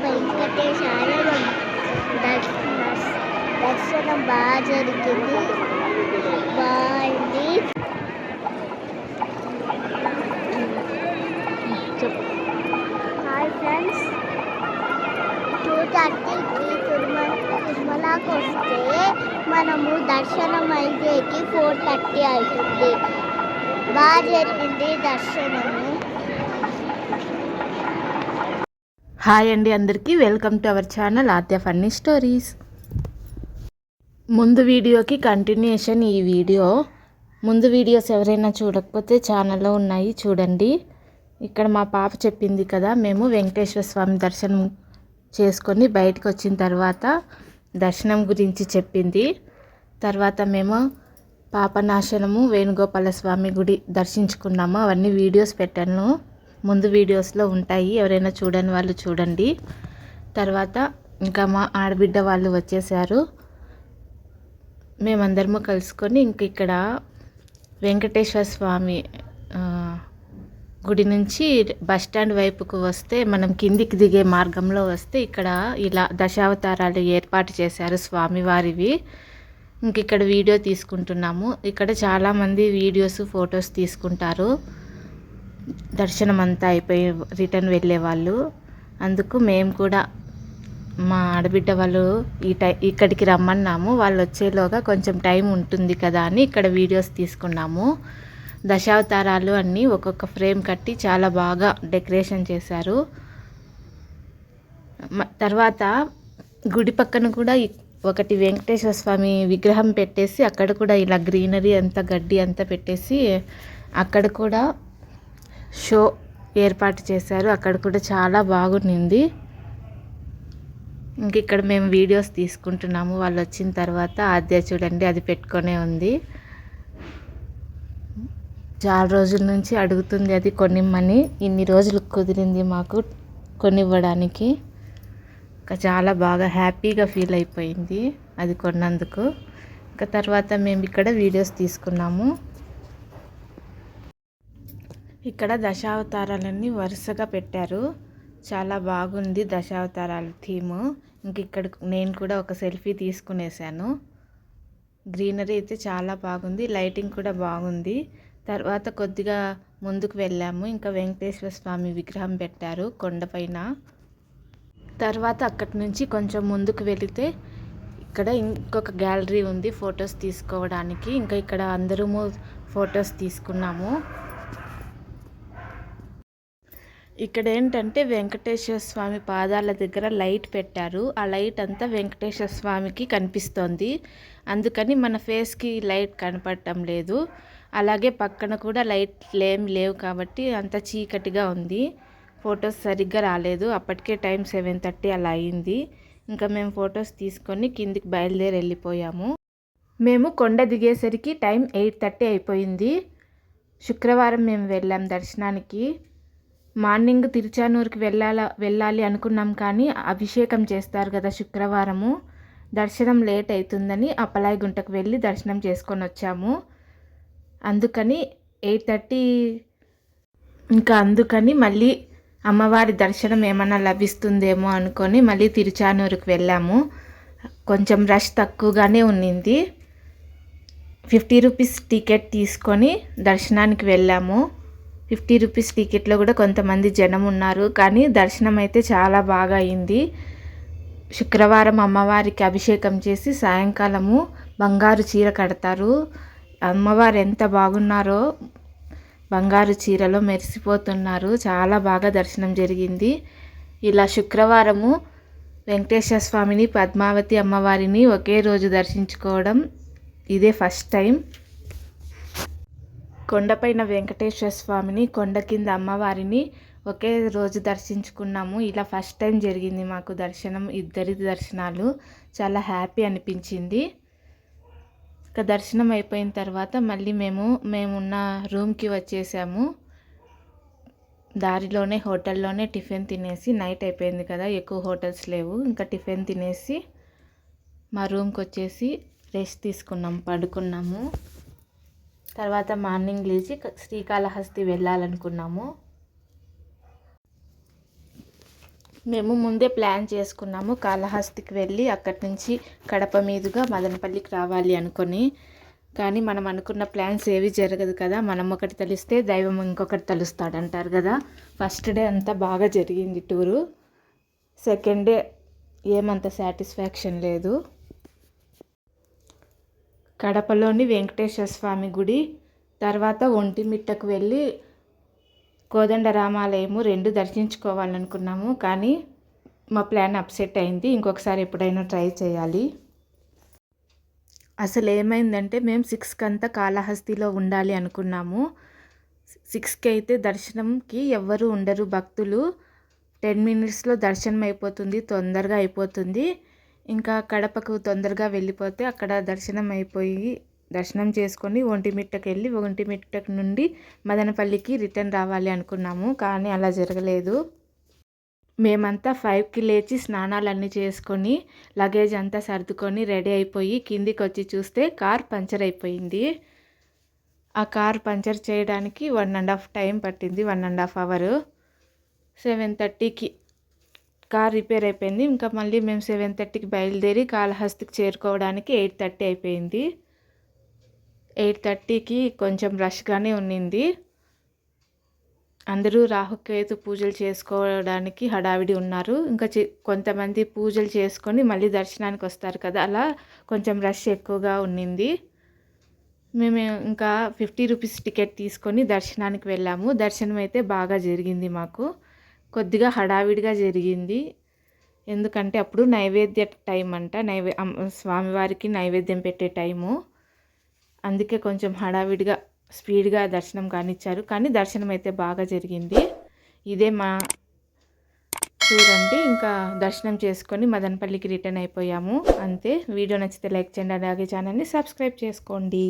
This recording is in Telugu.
వెంకటేశాయ దర్శనం బాగా జరిగింది బాగుంది హాయ్ ఫ్రెండ్స్ టూ థర్టీకి తిరుమల తిరుమలకు వస్తే మనము దర్శనం అయ్యేకి ఫోర్ థర్టీ అవుతుంది. బాగా జరిగింది దర్శనం. హాయ్ అండి అందరికీ. వెల్కమ్ టు అవర్ ఛానల్ ఆత్య ఫన్నీ స్టోరీస్. ముందు వీడియోకి కంటిన్యూషన్ ఈ వీడియో. ముందు వీడియోస్ ఎవరైనా చూడకపోతే ఛానల్లో ఉన్నాయి చూడండి. ఇక్కడ మా పాప చెప్పింది కదా మేము వెంకటేశ్వర స్వామి దర్శనం చేసుకొని బయటకు వచ్చిన తర్వాత దర్శనం గురించి చెప్పింది. తర్వాత మేము పాపనాశనము వేణుగోపాల స్వామి గుడి దర్శించుకున్నాము. అవన్నీ వీడియోస్ పెట్టాను. ముందు వీడియోస్లో ఉంటాయి. ఎవరైనా చూడని వాళ్ళు చూడండి. తర్వాత ఇంకా మా ఆడబిడ్డ వాళ్ళు వచ్చేసారు మేమందరము కలుసుకొని ఇంక ఇక్కడ వెంకటేశ్వర స్వామి గుడి నుంచి బస్ స్టాండ్ వైపుకు వస్తే మనం కిందికి దిగే మార్గంలో వస్తే ఇక్కడ ఇలా దశావతారాలు ఏర్పాటు చేశారు స్వామివారివి. ఇంక ఇక్కడ వీడియో తీసుకుంటున్నాము. ఇక్కడ చాలామంది వీడియోస్ ఫొటోస్ తీసుకుంటారు. దర్శనం అంతా అయిపోయి రిటర్న్ వెళ్ళేవాళ్ళు అందుకు మేము కూడా మా ఆడబిడ్డ వాళ్ళు ఈ టై ఇక్కడికి రమ్మన్నాము. వాళ్ళు వచ్చేలోగా కొంచెం టైం ఉంటుంది కదా అని ఇక్కడ వీడియోస్ తీసుకున్నాము. దశావతారాలు అన్నీ ఒక్కొక్క ఫ్రేమ్ కట్టి చాలా బాగా డెకరేషన్ చేశారు. తర్వాత గుడి పక్కన కూడా ఒకటి వెంకటేశ్వర స్వామి విగ్రహం పెట్టేసి అక్కడ కూడా ఇలా గ్రీనరీ అంతా గడ్డి అంతా పెట్టేసి అక్కడ కూడా షో ఏర్పాటు చేశారు. అక్కడ కూడా చాలా బాగుంది ఇంక ఇక్కడ మేము వీడియోస్ తీసుకుంటున్నాము. వాళ్ళు వచ్చిన తర్వాత ఆద్య చూడండి అది పెట్టుకొనే ఉంది. చాలా రోజుల నుంచి అడుగుతుంది అది కొనిమ్మని. ఇన్ని రోజులు కుదిరింది మాకు కొనివ్వడానికి. ఇంకా చాలా బాగా హ్యాపీగా ఫీల్ అయిపోయింది అది కొన్నందుకు. ఇంకా తర్వాత మేము ఇక్కడ వీడియోస్ తీసుకున్నాము. ఇక్కడ దశావతారాలన్నీ వరుసగా పెట్టారు. చాలా బాగుంది దశావతారాల థీము. ఇంక ఇక్కడ నేను కూడా ఒక సెల్ఫీ తీసుకునేసాను. గ్రీనరీ అయితే చాలా బాగుంది. లైటింగ్ కూడా బాగుంది. తర్వాత కొద్దిగా ముందుకు వెళ్ళాము. ఇంకా వెంకటేశ్వర స్వామి విగ్రహం పెట్టారు కొండపైన తర్వాత అక్కడి నుంచి కొంచెం ముందుకు వెళితే ఇక్కడ ఇంకొక గ్యాలరీ ఉంది ఫొటోస్ తీసుకోవడానికి. ఇంకా ఇక్కడ అందరము ఫొటోస్ తీసుకున్నాము. ఇక్కడ ఏంటంటే వెంకటేశ్వర స్వామి పాదాల దగ్గర లైట్ పెట్టారు. ఆ లైట్ అంతా వెంకటేశ్వర స్వామికి కనిపిస్తోంది. అందుకని మన ఫేస్కి లైట్ కనపడటం లేదు. అలాగే పక్కన కూడా లైట్లు ఏం లేవు కాబట్టి అంత చీకటిగా ఉంది. ఫొటోస్ సరిగ్గా రాలేదు. అప్పటికే టైం సెవెన్ థర్టీ అలా అయింది. ఇంకా మేము ఫొటోస్ తీసుకొని కిందికి బయలుదేరి వెళ్ళిపోయాము. మేము కొండ దిగేసరికి టైం ఎయిట్ థర్టీ అయిపోయింది. శుక్రవారం మేము వెళ్ళాం దర్శనానికి. మార్నింగ్ తిరుచానూరుకి వెళ్ళాల వెళ్ళాలి అనుకున్నాం కానీ అభిషేకం చేస్తారు కదా శుక్రవారము. దర్శనం లేట్ అవుతుందని అప్పలాయి గుంటకు వెళ్ళి దర్శనం చేసుకొని వచ్చాము. అందుకని ఎయిట్ థర్టీ ఇంకా అందుకని మళ్ళీ అమ్మవారి దర్శనం ఏమన్నా లభిస్తుందేమో అనుకొని మళ్ళీ తిరుచానూరుకి వెళ్ళాము. కొంచెం రష్ తక్కువగానే ఉన్నింది. ఫిఫ్టీ రూపీస్ టికెట్ తీసుకొని దర్శనానికి వెళ్ళాము. ఫిఫ్టీ రూపీస్ టికెట్లో కూడా కొంతమంది జనం ఉన్నారు. కానీ దర్శనం అయితే చాలా బాగా అయింది. శుక్రవారం అమ్మవారికి అభిషేకం చేసి సాయంకాలము బంగారు చీర కడతారు. అమ్మవారు ఎంత బాగున్నారో బంగారు చీరలో మెరిసిపోతున్నారు. చాలా బాగా దర్శనం జరిగింది. ఇలా శుక్రవారము వెంకటేశ్వర స్వామిని పద్మావతి అమ్మవారిని ఒకే రోజు దర్శించుకోవడం ఇదే ఫస్ట్ టైం. కొండపైన వెంకటేశ్వర స్వామిని కొండ కింద అమ్మవారిని ఒకే రోజు దర్శించుకున్నాము. ఇలా ఫస్ట్ టైం జరిగింది మాకు దర్శనం ఇద్దరి దర్శనాలు. చాలా హ్యాపీ అనిపించింది. ఇక దర్శనం అయిపోయిన తర్వాత మళ్ళీ మేము మేమున్న రూమ్కి వచ్చేసాము. దారిలోనే హోటల్లోనే టిఫిన్ తినేసి నైట్ అయిపోయింది కదా ఎక్కువ హోటల్స్ లేవు. ఇంకా టిఫిన్ తినేసి మా రూమ్కి వచ్చేసి రెస్ట్ తీసుకున్నాం పడుకున్నాము. తర్వాత మార్నింగ్ లేచి శ్రీకాళహస్తి వెళ్ళాలనుకున్నాము. మేము ముందే ప్లాన్ చేసుకున్నాము కాళహస్తికి వెళ్ళి అక్కడి నుంచి కడప మీదుగా మదనపల్లికి రావాలి అనుకొని. కానీ మనం అనుకున్న ప్లాన్స్ ఏవి జరగదు కదా. మనం ఒకటి తెలిస్తే దైవం ఇంకొకటి తెలుస్తాడు అంటారు కదా. ఫస్ట్ డే అంతా బాగా జరిగింది టూరు. సెకండ్ డే ఏమంత సాటిస్ఫాక్షన్ లేదు. కడపలోని వెంకటేశ్వర స్వామి గుడి తర్వాత ఒంటిమిట్టకు వెళ్ళి కోదండ రామాలయము రెండు దర్శించుకోవాలనుకున్నాము. కానీ మా ప్లాన్ అప్సెట్ అయింది. ఇంకొకసారి ఎప్పుడైనా ట్రై చేయాలి. అసలు ఏమైందంటే మేము సిక్స్కి అంతా కాళహస్తిలో ఉండాలి అనుకున్నాము. సిక్స్కి అయితే దర్శనంకి ఎవ్వరూ ఉండరు భక్తులు. టెన్ మినిట్స్లో దర్శనం అయిపోతుంది తొందరగా అయిపోతుంది. ఇంకా కడపకు తొందరగా వెళ్ళిపోతే అక్కడ దర్శనం అయిపోయి దర్శనం చేసుకొని ఒంటిమిట్టకి వెళ్ళి ఒంటిమిట్టకు నుండి మదనపల్లికి రిటర్న్ రావాలి అనుకున్నాము కానీ అలా జరగలేదు. మేమంతా ఫైవ్కి లేచి స్నానాలన్నీ చేసుకొని లగేజ్ అంతా సర్దుకొని రెడీ అయిపోయి కిందికి వచ్చి చూస్తే కార్ పంచర్ అయిపోయింది. ఆ కార్ పంచర్ చేయడానికి వన్ అండ్ హాఫ్ టైం పట్టింది one and half hour. Seven థర్టీకి కార్ రిపేర్ అయిపోయింది. ఇంకా మళ్ళీ మేము సెవెన్ థర్టీకి బయలుదేరి కాళహస్తికి చేరుకోవడానికి ఎయిట్ థర్టీ అయిపోయింది. ఎయిట్ థర్టీకి కొంచెం రష్గానే ఉన్నింది. అందరూ రాహుకేతు పూజలు చేసుకోవడానికి హడావిడి ఉన్నారు. ఇంకా కొంతమంది పూజలు చేసుకొని మళ్ళీ దర్శనానికి వస్తారు కదా అలా కొంచెం రష్ ఎక్కువగా ఉన్నింది. మేము ఇంకా ఫిఫ్టీ రూపీస్ టికెట్ తీసుకొని దర్శనానికి వెళ్ళాము. దర్శనం అయితే బాగా జరిగింది మాకు. కొద్దిగా హడావిడిగా జరిగింది. ఎందుకంటే అప్పుడు నైవేద్య టైం అంట. నైవే స్వామివారికి నైవేద్యం పెట్టే టైము. అందుకే కొంచెం హడావిడిగా స్పీడ్గా దర్శనం కానిచ్చారు. కానీ దర్శనం అయితే బాగా జరిగింది. ఇదే మా చూడండి ఇంకా దర్శనం చేసుకొని మదనపల్లికి రిటర్న్ అయిపోయాము. అంతే. వీడియో నచ్చితే లైక్ చేయండి. అలాగే ఛానల్ని సబ్స్క్రైబ్ చేసుకోండి.